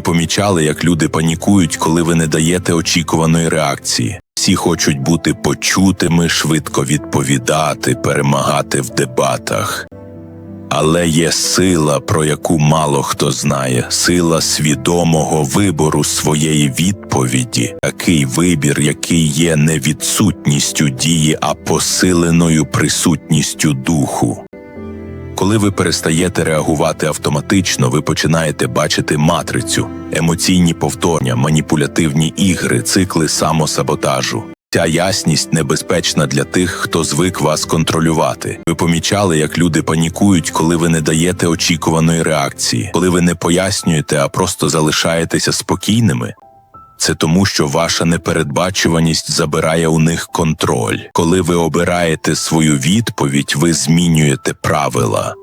Помічали, як люди панікують, коли ви не даєте очікуваної реакції. Всі хочуть бути почутими, швидко відповідати, перемагати в дебатах. Але є сила, про яку мало хто знає, сила свідомого вибору своєї відповіді, такий вибір, який є не відсутністю дії, а посиленою присутністю духу. Коли ви перестаєте реагувати автоматично, ви починаєте бачити матрицю, емоційні повторення, маніпулятивні ігри, цикли самосаботажу. Ця ясність небезпечна для тих, хто звик вас контролювати. Ви помічали, як люди панікують, коли ви не даєте очікуваної реакції, коли ви не пояснюєте, а просто залишаєтеся спокійними. Це тому, що ваша непередбачуваність забирає у них контроль. Коли ви обираєте свою відповідь, ви змінюєте правила.